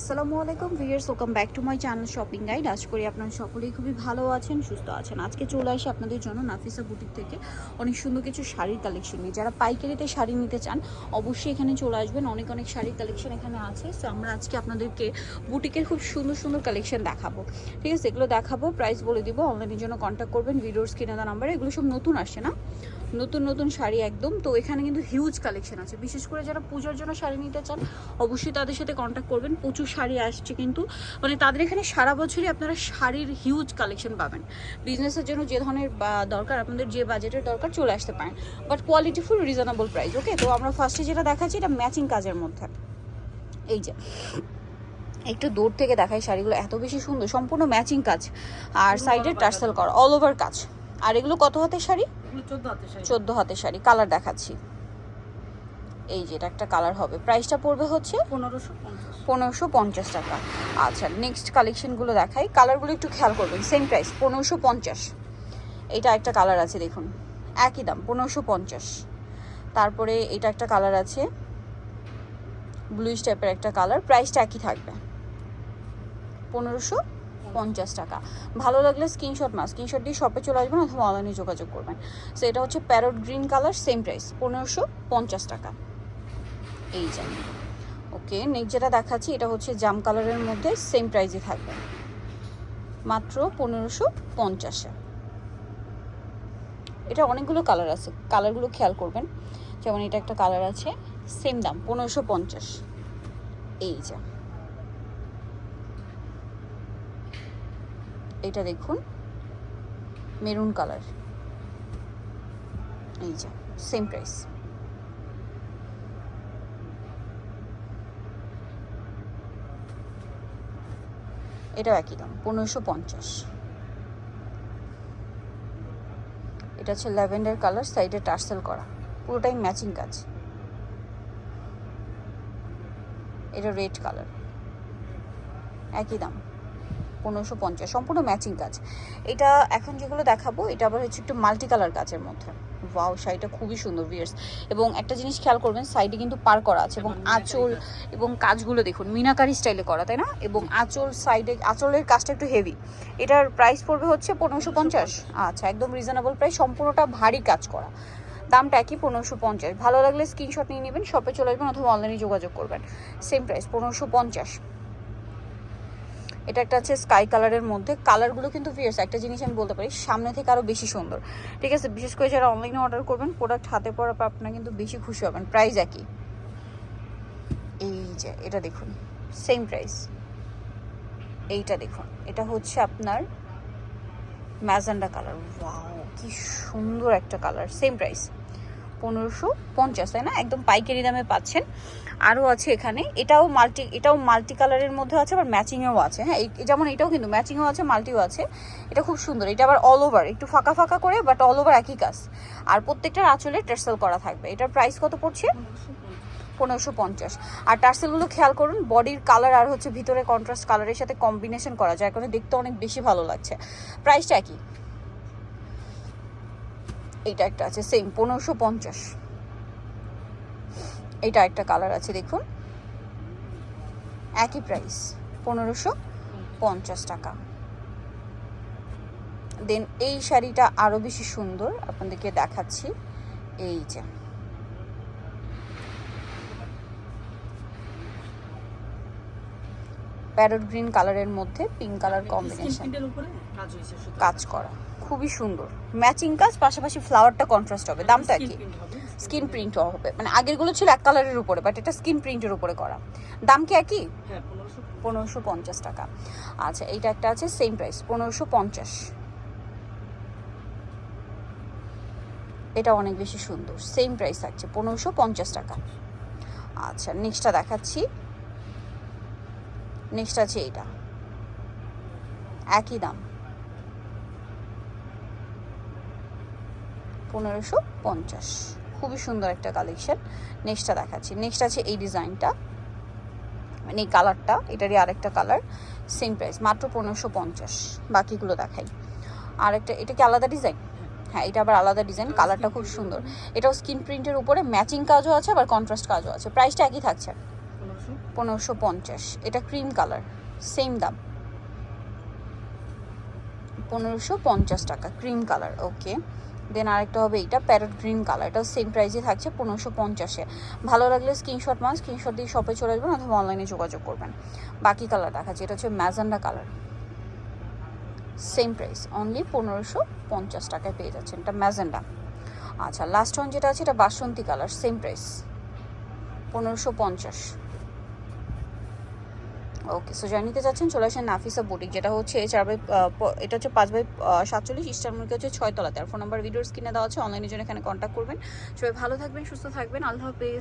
আসসালামু আলাইকুম viewers welcome back to my channel shopping guide আজ করি আপনারা সকলেই খুবই ভালো আছেন, সুস্থ আছেন। আজকে চলে আসি আপনাদের জন্য নাফিসা বুটিক থেকে অনেক সুন্দর কিছু শাড়ির কালেকশন নিয়ে। যারা পাইকারিতে শাড়ি নিতে চান, অবশ্যই এখানে চলে আসবেন। অনেক অনেক শাড়ির কালেকশন এখানে আছে। সো আমরা আজকে আপনাদেরকে বুটিকের খুব সুন্দর সুন্দর কালেকশন দেখাবো। ঠিক আছে, এগুলো দেখাবো প্রাইস বলে দিব অনলাইনের জন্য কন্ট্যাক্ট করবেন ভিডিওর স্ক্রিনে দেওয়া নাম্বারে এগুলো সব নতুন আসে না? নতুন নতুন শাড়ি একদম। তো এখানে কিন্তু হিউজ কালেকশন আছে। বিশেষ করে যারা পূজার জন্য শাড়ি নিতে চান, অবশ্যই তাদের সাথে কন্ট্যাক্ট করবেন। প্রচুর শাড়ি আসছে কিন্তু মানে তাদের এখানে সারা বছরই আপনারা শাড়ির হিউজ কালেকশন পাবেন। বিজনেসের জন্য যে ধরনের দরকার আপনাদের যে বাজেটের দরকার চলে আসতে পারেন। But quality full reasonable price okay তো আমরা ফার্স্টে যেটা দেখাচ্ছি এটা ম্যাচিং কাজের মধ্যে। এই যে একটু দূর থেকে দেখাই শাড়িগুলো এত বেশি সুন্দর সম্পূর্ণ ম্যাচিং কাজ। আর সাইডে টার্সেল করা অল ওভার কাজ। আর এগুলো কত হাতের শাড়ি? চোদ্দ হাতে শাড়ি। চোদ্দ হাতের শাড়ি কালার দেখাচ্ছি। এই যে এটা একটা কালার হবে। প্রাইসটা পড়বে হচ্ছে পনেরোশো পনেরোশো পঞ্চাশ টাকা। আচ্ছা নেক্সট কালেকশনগুলো দেখাই। কালারগুলো একটু খেয়াল করবেন সেম প্রাইস পনেরোশো পঞ্চাশ। এটা একটা কালার আছে দেখুন। একই দাম পনেরোশো পঞ্চাশ। তারপরে এটা একটা কালার আছে ব্লুইশ টাইপের একটা কালার প্রাইসটা একই থাকবে। পনেরোশো পঞ্চাশ টাকা। ভালো লাগলে স্ক্রিনশট না স্ক্রিনশট দিয়ে শপে চলে আসবেন অথবা অনলাইনে যোগাযোগ করবেন। সো এটা হচ্ছে parrot green colour same price পনেরোশো পঞ্চাশ টাকা। এই যে। ওকে নেক্সট যেটা দেখাচ্ছি, এটা হচ্ছে জাম কালারের মধ্যে সেম প্রাইসে থাকবে। মাত্র পনেরোশো পঞ্চাশে। এটা অনেকগুলো কালার আছে, কালারগুলো খেয়াল করবেন। যেমন এটা একটা কালার আছে সেম দাম, পনেরোশো পঞ্চাশ। এই যে। এটা দেখুন মেরুন কালার। এই যে সেম প্রাইস এটাও একই দাম, পনেরোশো পঞ্চাশ। এটা হচ্ছে ল্যাভেন্ডার কালার, সাইডে টার্সেল করা। পুরোটাই ম্যাচিং কাজ। এটা রেড কালার। একই দাম, পনেরোশো পঞ্চাশ, সম্পূর্ণ ম্যাচিং কাজ। এটা এখন যেগুলো দেখাবো, এটা আবার হচ্ছে একটু মাল্টি কালার কাজের মধ্যে। ওয়াও শাড়িটা খুবই সুন্দর ভিয়ার্স এবং একটা জিনিস খেয়াল করবেন সাইডে কিন্তু পার করা আছে এবং আঁচল এবং কাজগুলো দেখুন মিনাকারি স্টাইলে করা তাই না? এবং আঁচল সাইডে আঁচলের কাজটা একটু হেভি এটার প্রাইস পড়বে হচ্ছে পনেরোশো পঞ্চাশ। আচ্ছা একদম রিজনেবল প্রাইস সম্পূর্ণটা ভারী কাজ করা। দামটা একই পনেরোশো পঞ্চাশ। ভালো লাগলে স্ক্রিনশট নিয়ে নেবেন শপে চলে আসবেন অথবা অনলাইনে যোগাযোগ করবেন। সেম প্রাইস পনেরোশো পঞ্চাশ। এটা একটা আছে স্কাই কালারের মধ্যে। কালারগুলো কিন্তু ফিয়ার্স একটা জিনিস আমি বলতে পারি, সামনে থেকে আরও বেশি সুন্দর। ঠিক আছে? বিশেষ করে যারা অনলাইনে অর্ডার করবেন প্রোডাক্ট হাতে পড়ার পর আপনারা কিন্তু বেশি খুশি হবেন। প্রাইস একই। এই যে, এটা দেখুন সেম প্রাইস এইটা দেখুন, এটা হচ্ছে আপনার ম্যাজেন্ডা কালার ওয়াও কি সুন্দর একটা কালার সেম প্রাইস পনেরোশো পঞ্চাশ, তাই না? একদম পাইকারি দামে পাচ্ছেন। আরও আছে এখানে। এটাও মাল্টি এটাও মাল্টি কালারের মধ্যে আছে, আবার ম্যাচিংয়েও আছে। হ্যাঁ যেমন এটাও কিন্তু ম্যাচিংও আছে, মাল্টিও আছে। এটা খুব সুন্দর। এটা আবার অল ওভার একটু ফাঁকা ফাঁকা করে বাট অল ওভার একই কাজ। আর প্রত্যেকটার আঁচলে টার্সেল করা থাকবে। এটার প্রাইস কত পড়ছে? পনেরোশো পঞ্চাশ। আর টার্সেলগুলো খেয়াল করুন বডির কালার আর হচ্ছে ভিতরে কন্ট্রাস্ট কালারের সাথে কম্বিনেশন করা যায়। কারণে দেখতে অনেক বেশি ভালো লাগছে। প্রাইসটা একই। এইটা একটা আছে সেম পনেরোশো পঞ্চাশ। এটা একটা কালার আছে, দেখুন। একই প্রাইস পনেরোশো পঞ্চাশ টাকা। দেন এই শাড়িটা আরও বেশি সুন্দর, আপনাদেরকে দেখাচ্ছি। এই যে। প্যারট গ্রিন কালারের মধ্যে পিঙ্ক কালার কম্বিনেশন কাজ করা খুবই সুন্দর। ম্যাচিং কাজ পাশাপাশি ফ্লাওয়ারটা কন্ট্রাস্ট হবে দামটা কি? স্কিন প্রিন্ট হবে। মানে আগেরগুলো ছিল এক কালারের উপরে বাট এটা স্কিন প্রিন্টের উপরে করা। দাম কি একই? হ্যাঁ পনেরোশো পনেরোশো পঞ্চাশ টাকা। আচ্ছা এইটা একটা আছে সেম প্রাইস পনেরোশো পঞ্চাশ। এটা অনেক বেশি সুন্দর সেম প্রাইস থাকছে পনেরোশো পঞ্চাশ টাকা। আচ্ছা নেক্সটটা দেখাচ্ছি। নেক্সট আছে এইটা। একই দাম। পনেরোশো পঞ্চাশ। খুবই সুন্দর একটা কালেকশন নেক্সটটা দেখাচ্ছি। নেক্সট আছে এই ডিজাইনটা। মানে এই কালারটা, এটারই আরেকটা কালার সেম প্রাইস মাত্র পনেরোশো পঞ্চাশ। বাকিগুলো দেখাই। আরেকটা, এটা কি আলাদা ডিজাইন? হ্যাঁ এটা আবার আলাদা ডিজাইন, কালারটা খুব সুন্দর। এটাও স্কিন প্রিন্টের উপরে ম্যাচিং কাজও আছে, আবার কন্ট্রাস্ট কাজও আছে। প্রাইসটা একই থাকছে। পনেরোশো পঞ্চাশ। এটা ক্রিম কালার সেম দাম। পনেরোশো পঞ্চাশ টাকা ক্রিম কালার ওকে দেন আরেকটা হবে এইটা প্যারট গ্রিন কালার এটাও সেম প্রাইসে থাকছে পনেরোশো পঞ্চাশে। ভালো লাগলে স্ক্রিনশট মান স্ক্রিনশট দিয়ে শপে চলে আসবেন অথবা অনলাইনে যোগাযোগ করবেন। বাকি কালার দেখাচ্ছি এটা হচ্ছে magenta colour same price only পনেরোশো পঞ্চাশ টাকায় পেয়ে যাচ্ছেন, এটা ম্যাজেন্ডা। আচ্ছা লাস্ট ওয়ান যেটা আছে, এটা বাসন্তী কালার সেম প্রাইস পনেরোশো পঞ্চাশ। ওকে সো যারা নিতে চাচ্ছেন চলে আসেন নাফিসা বুটিক যেটা হচ্ছে চার বাই এটা হচ্ছে পাঁচ বাই সাতচল্লিশ ইস্টার মুরগি হচ্ছে ছয় তলাতে। আর ফোন নাম্বার ভিডিওর স্ক্রিনে দেওয়া আছে অনলাইনের জন্য এখানে কন্ট্যাক্ট করবেন। সবাই ভালো থাকবেন, সুস্থ থাকবেন। আল্লাহ হাফেজ।